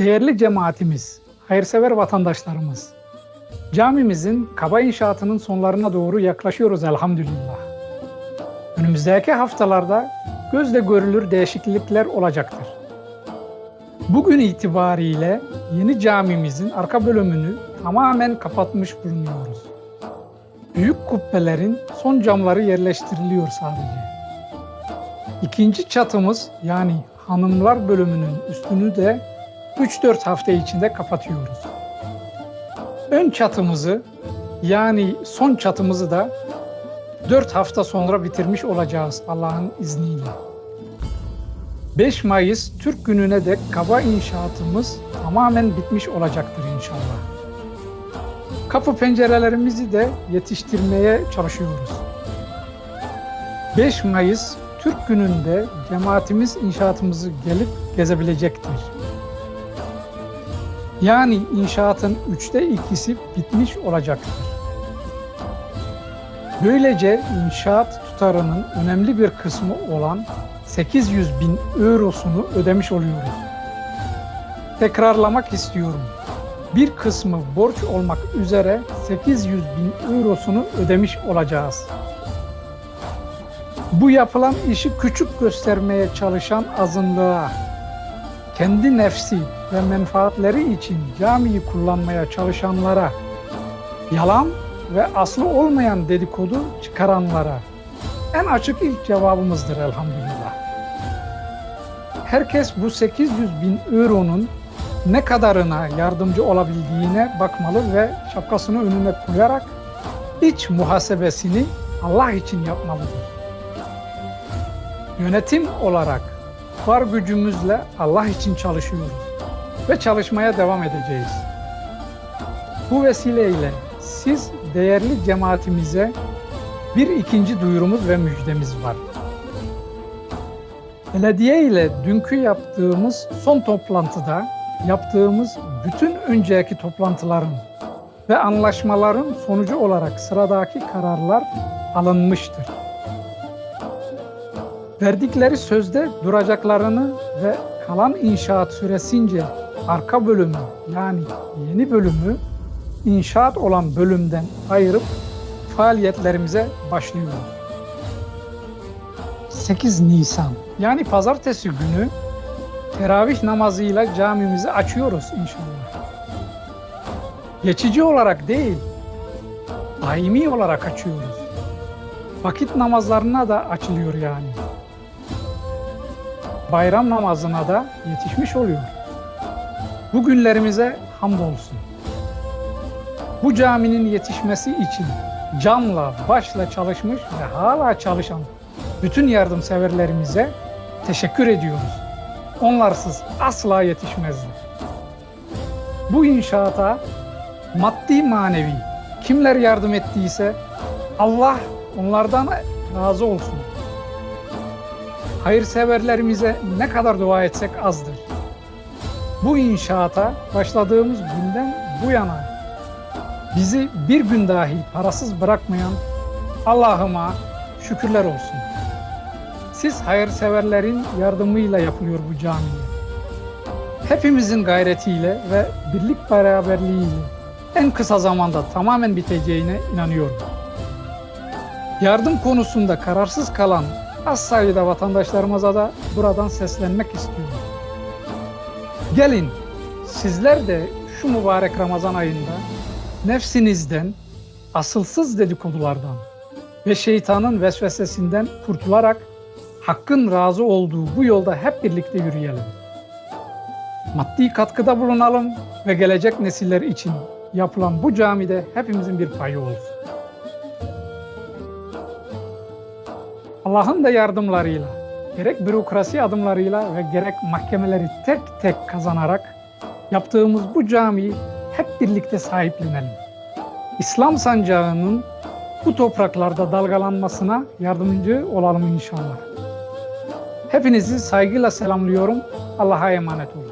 Değerli cemaatimiz, hayırsever vatandaşlarımız, camimizin kaba inşaatının sonlarına doğru yaklaşıyoruz elhamdülillah. Önümüzdeki haftalarda gözle görülür değişiklikler olacaktır. Bugün itibariyle yeni camimizin arka bölümünü tamamen kapatmış bulunuyoruz. Büyük kubbelerin son camları yerleştiriliyor sadece. İkinci çatımız yani hanımlar bölümünün üstünü de 3-4 hafta içinde kapatıyoruz. Ön çatımızı yani son çatımızı da 4 hafta sonra bitirmiş olacağız Allah'ın izniyle. 5 Mayıs Türk Günü'ne dek kaba inşaatımız tamamen bitmiş olacaktır inşallah. Kapı pencerelerimizi de yetiştirmeye çalışıyoruz. 5 Mayıs Türk Günü'nde cemaatimiz inşaatımızı gelip gezebilecektir. Yani inşaatın üçte ikisi bitmiş olacaktır. Böylece inşaat tutarının önemli bir kısmı olan 800 bin eurosunu ödemiş oluyoruz. Tekrarlamak istiyorum. Bir kısmı borç olmak üzere 800 bin eurosunu ödemiş olacağız. Bu yapılan işi küçük göstermeye çalışan azınlığa, kendi nefsi ve menfaatleri için camiyi kullanmaya çalışanlara, yalan ve aslı olmayan dedikodu çıkaranlara en açık ilk cevabımızdır elhamdülillah. Herkes bu 800 bin euronun ne kadarına yardımcı olabildiğine bakmalı ve şapkasını önüne koyarak iç muhasebesini Allah için yapmalıdır. Yönetim olarak var gücümüzle Allah için çalışıyoruz ve çalışmaya devam edeceğiz. Bu vesileyle siz değerli cemaatimize bir ikinci duyurumuz ve müjdemiz var. Belediye ile dünkü yaptığımız son toplantıda yaptığımız bütün önceki toplantıların ve anlaşmaların sonucu olarak sıradaki kararlar alınmıştır. Verdikleri sözde duracaklarını ve kalan inşaat süresince arka bölümü yani yeni bölümü inşaat olan bölümden ayırıp faaliyetlerimize başlıyoruz. 8 Nisan yani pazartesi günü teravih namazıyla camimizi açıyoruz inşallah. Geçici olarak değil, daimi olarak açıyoruz. Vakit namazlarına da açılıyor yani. Bayram namazına da yetişmiş oluyor. Bu günlerimize hamdolsun. Bu caminin yetişmesi için canla başla çalışmış ve hala çalışan bütün yardımseverlerimize teşekkür ediyoruz. Onlarsız asla yetişmezdi. Bu inşaata maddi manevi kimler yardım ettiyse Allah onlardan razı olsun. Hayırseverlerimize ne kadar dua etsek azdır. Bu inşaata başladığımız günden bu yana bizi bir gün dahi parasız bırakmayan Allah'ıma şükürler olsun. Siz hayırseverlerin yardımıyla yapılıyor bu camiye. Hepimizin gayretiyle ve birlik beraberliğiyle en kısa zamanda tamamen biteceğine inanıyorum. Yardım konusunda kararsız kalan az sayıda vatandaşlarımıza da buradan seslenmek istiyorum. Gelin sizler de şu mübarek Ramazan ayında nefsinizden, asılsız dedikodulardan ve şeytanın vesvesesinden kurtularak Hakk'ın razı olduğu bu yolda hep birlikte yürüyelim. Maddi katkıda bulunalım ve gelecek nesiller için yapılan bu camide hepimizin bir payı olsun. Allah'ın da yardımlarıyla, gerek bürokrasi adımlarıyla ve gerek mahkemeleri tek tek kazanarak yaptığımız bu camiyi hep birlikte sahiplenelim. İslam sancağının bu topraklarda dalgalanmasına yardımcı olalım inşallah. Hepinizi saygıyla selamlıyorum. Allah'a emanet olun.